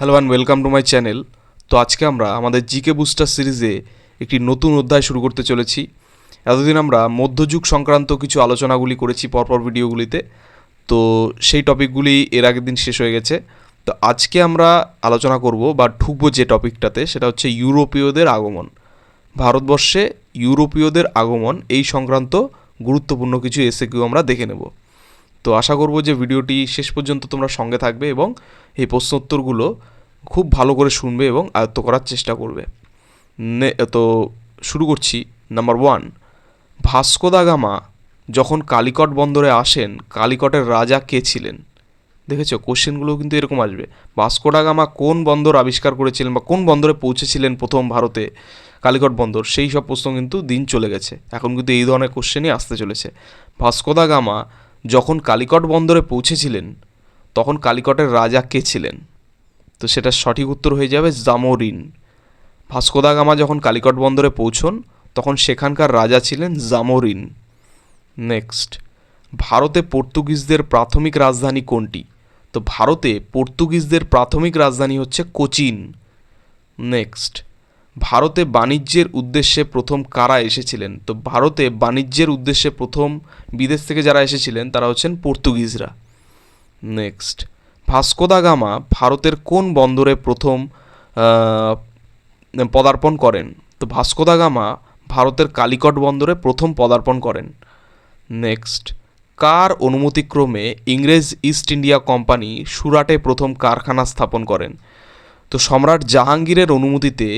Hello and welcome to my channel তো আজকে আমরা আমাদের জিকে বুস্টার সিরিজে একটি নতুন অধ্যায় শুরু করতে চলেছি। এতদিন আমরা মধ্যযুগ সংক্রান্ত কিছু আলোচনাগুলি করেছি পরপর ভিডিওগুলিতে। তো সেই টপিকগুলি এর আগের দিন শেষ হয়ে গেছে। তো আজকে আমরা আলোচনা করব বা ঢুকবো যে টপিকটাতে, সেটা হচ্ছে ইউরোপীয়দের আগমন। ভারতবর্ষে ইউরোপীয়দের আগমন এই সংক্রান্ত গুরুত্বপূর্ণ কিছু এসে কিউ আমরা দেখে নেব। তো আশা করব যে ভিডিওটি শেষ পর্যন্ত তোমরা সঙ্গে থাকবে এবং এই প্রশ্নোত্তরগুলো খুব ভালো করে শুনবে এবং আয়ত্ত করার চেষ্টা করবে। নে, তো শুরু করছি। Number one, Vasco da Gama যখন কালিকট বন্দরে আসেন, কালিকটের রাজা কে ছিলেন? দেখেছ? কোশ্চেনগুলো কিন্তু এরকম আসবে। ভাস্কো দা গামা কোন বন্দর আবিষ্কার করেছিলেন বা কোন বন্দরে পৌঁছেছিলেন প্রথম ভারতে কালিকট বন্দর? সেই সব প্রশ্ন কিন্তু দিন চলে গেছে। এখন কিন্তু এই ধরনের কোশ্চেনই আসতে চলেছে। ভাস্কো দা গামা যখন কালিকট বন্দরে পৌঁছেছিলেন, তখন কালিকটের রাজা কে ছিলেন? তো সেটা সঠিক উত্তর হয়ে যাবে জামোরিন। ভাস্কো দা গামা যখন কালিকট বন্দরে পৌঁছন, তখন সেখানকার রাজা ছিলেন জামোরিন। নেক্সট, ভারতে পর্তুগিজদের প্রাথমিক রাজধানী কোনটি? তো ভারতে পর্তুগিজদের প্রাথমিক রাজধানী হচ্ছে কোচিন। নেক্সট ভারতে বাণিজ্যের উদ্দেশ্যে প্রথম কারা এসেছিলেন? তো ভারতে বাণিজ্যের উদ্দেশ্যে প্রথম বিদেশ থেকে যারা এসেছিলেন, তারা হচ্ছেন পর্তুগিজরা। নেক্সট ভাস্কোদা গামা ভারতের কোন বন্দরে প্রথম পদার্পণ করেন? তো ভাস্কোদা গামা ভারতের কালিকট বন্দরে প্রথম পদার্পণ করেন। নেক্সট কার অনুমতিক্রমে ইংরেজ ইস্ট ইন্ডিয়া কোম্পানি সুরাটে প্রথম কারখানা স্থাপন করেন? তো সম্রাট জাহাঙ্গীরের অনুমতিতে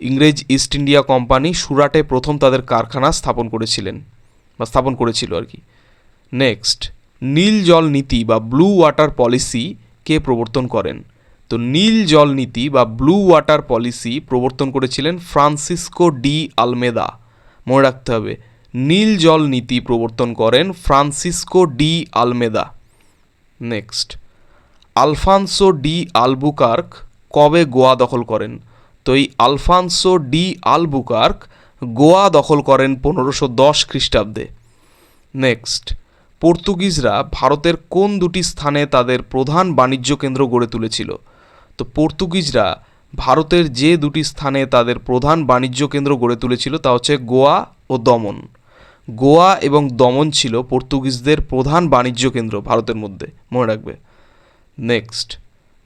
ইংরেজ ইস্ট ইন্ডিয়া কোম্পানি সুরাটে প্রথম তাদের কারখানা স্থাপন করেছিলেন, বা স্থাপন করেছিল আর কি। নেক্সট নীল জল নীতি বা ব্লু ওয়াটার পলিসি কে প্রবর্তন করেন। তো নীল জল নীতি বা ব্লু ওয়াটার পলিসি প্রবর্তন করেছিলেন ফ্রান্সিসকো ডি আলমেদা। মনে রাখতে হবে, নীল জল নীতি প্রবর্তন করেন Francisco de Almeida. Next Alfonso de Albuquerque কবে গোয়া দখল করেন? তো এই আলফানসো ডি আলবুকার্ক গোয়া দখল করেন পনেরোশো দশ খ্রিস্টাব্দে। নেক্সট, পর্তুগিজরা ভারতের কোন দুটি স্থানে তাদের প্রধান বাণিজ্য কেন্দ্র গড়ে তুলেছিল? তো পর্তুগিজরা ভারতের যে দুটি স্থানে তাদের প্রধান বাণিজ্য কেন্দ্র গড়ে তুলেছিল তা হচ্ছে গোয়া ও দমন। গোয়া এবং দমন ছিল পর্তুগিজদের প্রধান বাণিজ্য কেন্দ্র ভারতের মধ্যে। মনে রাখবে। নেক্সট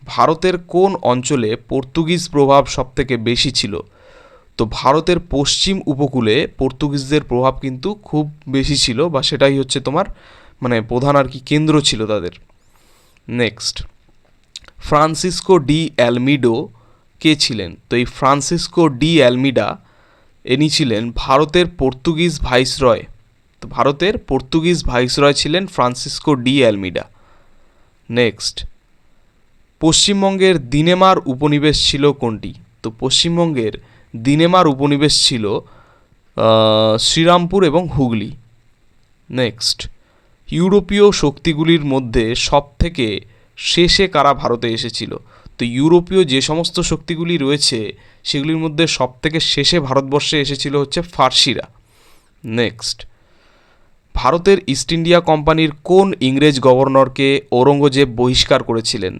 ভারতের কোন অঞ্চলে পর্তুগিজ প্রভাব সবথেকে বেশি ছিল? তো ভারতের পশ্চিম উপকূলে পর্তুগিজদের প্রভাব কিন্তু খুব বেশি ছিল বা সেটাই হচ্ছে তোমার মানে প্রধান আর কি কেন্দ্র ছিল তাদের। নেক্সট ফ্রান্সিসকো ডি অ্যালমিডো কে ছিলেন? তো এই ফ্রান্সিসকো ডি অ্যালমিডা ইনি ছিলেন ভারতের পর্তুগিজ ভাইসরয়। তো ভারতের পর্তুগিজ ভাইসরয় ছিলেন ফ্রান্সিসকো ডি অ্যালমিডা। নেক্সট পশ্চিমবঙ্গের দিনেমার উপনিবেশ ছিল কোনটি? তো পশ্চিমবঙ্গের দিনেমার উপনিবেশ ছিল শ্রীরামপুর এবং হুগলি। নেক্সট ইউরোপীয় শক্তিগুলির মধ্যে সব থেকে শেষে কারা ভারতে এসেছিল? তো ইউরোপীয় যে সমস্ত শক্তিগুলি রয়েছে, সেগুলির মধ্যে সব থেকে শেষে ভারতবর্ষে এসেছিল হচ্ছে ফার্সিরা। নেক্সট ভারতের ইস্ট ইন্ডিয়া কোম্পানির কোন ইংরেজ গভর্নরকে ঔরঙ্গজেব বহিষ্কার করেছিলেন?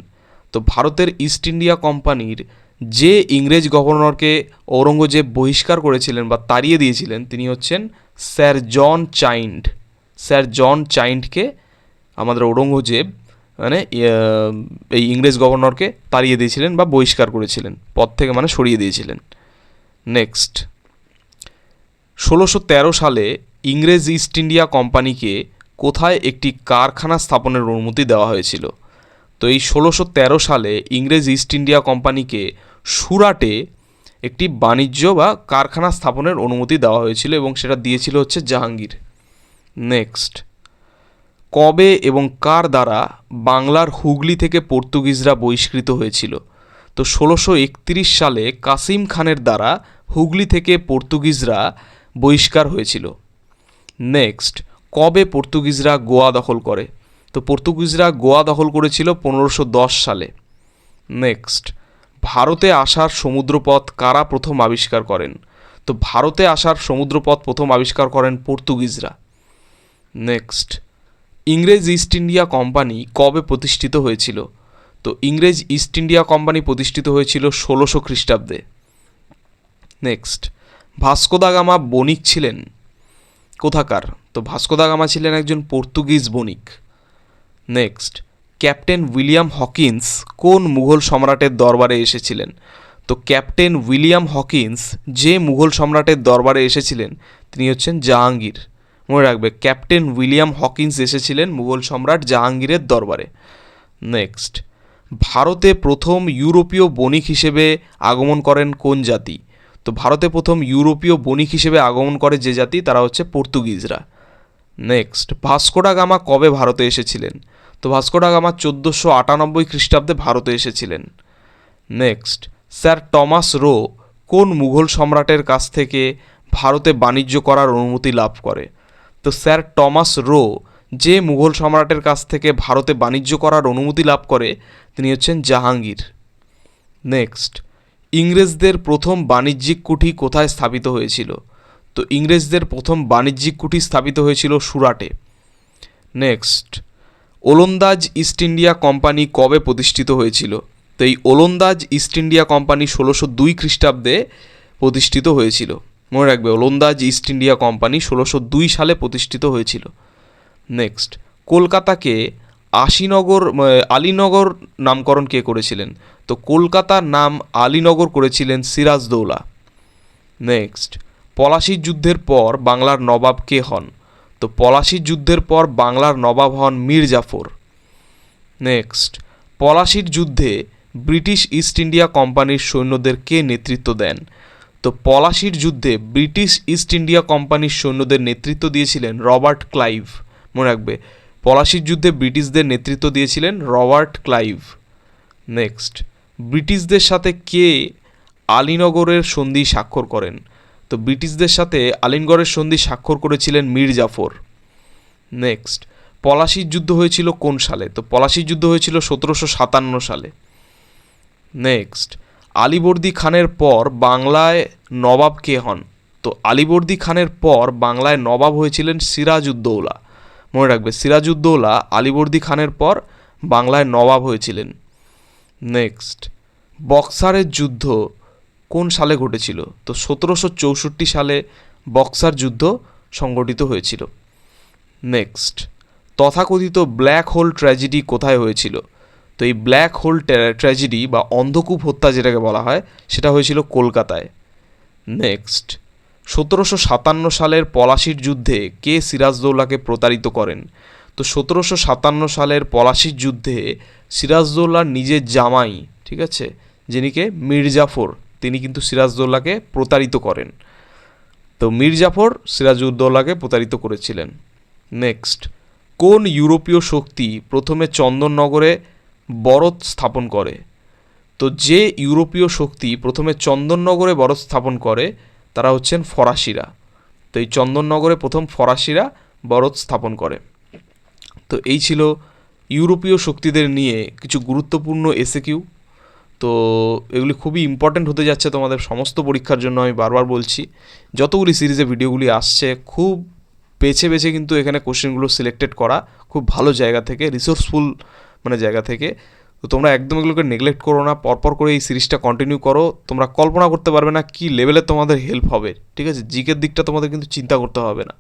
তো ভারতের ইস্ট ইন্ডিয়া কোম্পানির যে ইংরেজ গভর্নরকে ঔরঙ্গজেব বহিষ্কার করেছিলেন বা তাড়িয়ে দিয়েছিলেন তিনি হচ্ছেন sir John Child. Sir John চাইন্ডকে আমাদের ঔরঙ্গজেব মানে ইয়ে, এই ইংরেজ গভর্নরকে তাড়িয়ে দিয়েছিলেন বা বহিষ্কার করেছিলেন পদ থেকে মানে সরিয়ে দিয়েছিলেন। নেক্সট ষোলোশো তেরো সালে ইংরেজ ইস্ট ইন্ডিয়া কোম্পানিকে কোথায় একটি কারখানা স্থাপনের অনুমতি দেওয়া হয়েছিল? তো এই ষোলোশো তেরো সালে ইংরেজ ইস্ট ইন্ডিয়া কোম্পানিকে সুরাটে একটি বাণিজ্য বা কারখানা স্থাপনের অনুমতি দেওয়া হয়েছিল এবং সেটা দিয়েছিল হচ্ছে জাহাঙ্গীর। নেক্সট কবে এবং কার দ্বারা বাংলার হুগলি থেকে পর্তুগিজরা বহিষ্কৃত হয়েছিল? তো ষোলোশো একত্রিশ সালে কাসিম খানের দ্বারা হুগলি থেকে পর্তুগিজরা বহিষ্কার হয়েছিল। নেক্সট কবে পর্তুগিজরা গোয়া দখল করে? তো পর্তুগিজরা গোয়া দখল করেছিল পনেরোশো সালে। নেক্সট ভারতে আসার সমুদ্রপথ কারা প্রথম আবিষ্কার করেন? তো ভারতে আসার সমুদ্রপথ প্রথম আবিষ্কার করেন পর্তুগিজরা। নেক্সট ইংরেজ ইস্ট ইন্ডিয়া কোম্পানি কবে প্রতিষ্ঠিত হয়েছিল? তো ইংরেজ ইস্ট ইন্ডিয়া কোম্পানি প্রতিষ্ঠিত হয়েছিল ষোলোশো খ্রিস্টাব্দে। নেক্সট ভাস্কো দা গামা বণিক ছিলেন? কোথাকার? তো ভাস্কো দা গামা ছিলেন একজন পর্তুগিজ বণিক। নেক্সট ক্যাপ্টেন উইলিয়াম হকিন্স কোন মুঘল সম্রাটের দরবারে এসেছিলেন? তো ক্যাপ্টেন উইলিয়াম হকিন্স যে মুঘল সম্রাটের দরবারে এসেছিলেন, তিনি হচ্ছেন জাহাঙ্গীর। মনে রাখবে ক্যাপ্টেন উইলিয়াম হকিন্স এসেছিলেন মুঘল সম্রাট জাহাঙ্গীরের দরবারে। নেক্সট ভারতে প্রথম ইউরোপীয় বণিক হিসেবে আগমন করেন কোন জাতি? তো ভারতে প্রথম ইউরোপীয় বণিক হিসেবে আগমন করে যে জাতি, তারা হচ্ছে পর্তুগিজরা। নেক্সট ভাস্কোডা গামা কবে ভারতে এসেছিলেন? তো ভাস্কোডা গামা চোদ্দোশো আটানব্বই খ্রিস্টাব্দে ভারতে এসেছিলেন। নেক্সট, স্যার টমাস রো কোন মুঘল সম্রাটের কাছ থেকে ভারতে বাণিজ্য করার অনুমতি লাভ করে? তো স্যার টমাস রো যে মুঘল সম্রাটের কাছ থেকে ভারতে বাণিজ্য করার অনুমতি লাভ করে, তিনি হচ্ছেন জাহাঙ্গীর। নেক্সট, ইংরেজদের প্রথম বাণিজ্যিক কুঠি কোথায় স্থাপিত হয়েছিল? তো ইংরেজদের প্রথম বাণিজ্যিক কুঠি স্থাপিত হয়েছিল সুরাটে। নেক্সট ওলন্দাজ ইস্ট ইন্ডিয়া কোম্পানি কবে প্রতিষ্ঠিত হয়েছিল? তো এই ওলন্দাজ ইস্ট ইন্ডিয়া কোম্পানি ষোলোশো দুই খ্রিস্টাব্দে প্রতিষ্ঠিত হয়েছিল। মনে রাখবে, ওলন্দাজ ইস্ট ইন্ডিয়া কোম্পানি ষোলোশো দুই সালে প্রতিষ্ঠিত হয়েছিল। নেক্সট, কলকাতাকে আশিনগর আলীনগর নামকরণ কে করেছিলেন? তো কলকাতার নাম আলীনগর করেছিলেন সিরাজদৌলা। নেক্সট, পলাশির যুদ্ধের পর বাংলার নবাব কে হন? তো পলাশির যুদ্ধের পর বাংলার নবাব হন মীর জাফর। নেক্সট পলাশির যুদ্ধে ব্রিটিশ ইস্ট ইন্ডিয়া কোম্পানির সৈন্যদের কে নেতৃত্ব দেন? তো পলাশির যুদ্ধে ব্রিটিশ ইস্ট ইন্ডিয়া কোম্পানির সৈন্যদের নেতৃত্ব দিয়েছিলেন রবার্ট ক্লাইভ। মনে রাখবে, পলাশির যুদ্ধে ব্রিটিশদের নেতৃত্ব দিয়েছিলেন রবার্ট ক্লাইভ। নেক্সট ব্রিটিশদের সাথে কে আলীনগরের সন্ধি স্বাক্ষর করেন? তো ব্রিটিশদের সাথে আলিনগড়ের সন্ধি স্বাক্ষর করেছিলেন মীর জাফর। নেক্সট পলাশির যুদ্ধ হয়েছিল কোন সালে? তো পলাশির যুদ্ধ হয়েছিল সতেরোশো সাতান্ন সালে। নেক্সট আলিবর্দি খানের পর বাংলায় নবাব কে হন? তো আলিবর্দি খানের পর বাংলায় নবাব হয়েছিলেন সিরাজউদ্দৌলা। মনে রাখবে, সিরাজউদ্দৌলা আলিবর্দি খানের পর বাংলায় নবাব হয়েছিলেন। নেক্সট বক্সারের যুদ্ধ। কোন সালে ঘটেছিল? তো সতেরোশো চৌষট্টি সালে বক্সার যুদ্ধ সংগঠিত হয়েছিল। নেক্সট, তথাকথিত ব্ল্যাক হোল ট্র্যাজেডি কোথায় হয়েছিল? তো এই ব্ল্যাক হোল ট্র্যাজেডি বা অন্ধকূপ হত্যা যেটাকে বলা হয়, সেটা হয়েছিল কলকাতায়। নেক্সট, সতেরোশো সাতান্ন সালের পলাশির যুদ্ধে কে সিরাজদৌল্লাকে প্রতারিত করেন? তো সতেরোশো সাতান্ন সালের পলাশির যুদ্ধে সিরাজদৌল্লার নিজের জামাই, ঠিক আছে যিনিকে মির্জাফর। তিনি কিন্তু সিরাজদৌল্লাকে প্রতারিত করেন। তো মির্জাফর সিরাজউদ্দৌলাকে প্রতারিত করেছিলেন। নেক্সট, কোন ইউরোপীয় শক্তি প্রথমে চন্দননগরে বরত স্থাপন করে? তো যে ইউরোপীয় শক্তি প্রথমে চন্দননগরে বরত স্থাপন করে, তারা হচ্ছেন ফরাসিরা। তো এই চন্দননগরে প্রথম ফরাসিরা বরত স্থাপন করে। তো এই ছিল ইউরোপীয় শক্তিদের নিয়ে কিছু গুরুত্বপূর্ণ এসে কিউ তো এগুলি খুবই ইম্পর্ট্যান্ট হতে যাচ্ছে তোমাদের সমস্ত পরীক্ষার জন্য আমি বারবার বলছি। যতগুলি সিরিজে ভিডিওগুলি আসছে, খুব বেছে বেছে কিন্তু এখানে কোশ্চেনগুলো সিলেক্টেড করা খুব ভালো জায়গা থেকে রিসোর্সফুল মানে জায়গা থেকে। তো তোমরা একদম এগুলোকে নেগলেক্ট করো না, পরপর করে এই সিরিজটা কন্টিনিউ করো। তোমরা কল্পনা করতে পারবে না কী লেভেলে তোমাদের হেল্প হবে, ঠিক আছে? জিকের দিকটা তোমাদের কিন্তু চিন্তা করতে হবে না।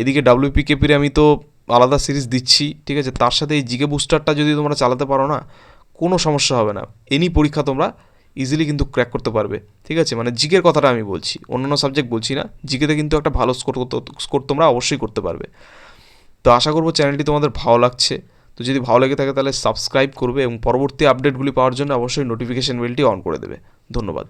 এদিকে ডাব্লিউপি কেপির আমি তো আলাদা সিরিজ দিচ্ছি, ঠিক আছে? তার সাথে এই জিকে বুস্টারটা যদি তোমরা চালাতে পারো না কোনো সমস্যা হবে না। এনি পরীক্ষা তোমরা ইজিলি কিন্তু ক্র্যাক করতে পারবে। ঠিক আছে? মানে জিকের কথাটা আমি বলছি। অন্যান্য সাবজেক্ট বলছি না। জিকেতে কিন্তু একটা ভালো স্কোর স্কোর তোমরা অবশ্যই করতে পারবে। তো আশা করব চ্যানেলটি তোমাদের ভালো লাগছে। তো যদি ভালো লেগে থাকে তাহলে সাবস্ক্রাইব করবে এবং পরবর্তী আপডেটগুলি পাওয়ার জন্য অবশ্যই নোটিফিকেশন বেলটি অন করে দেবে। ধন্যবাদ।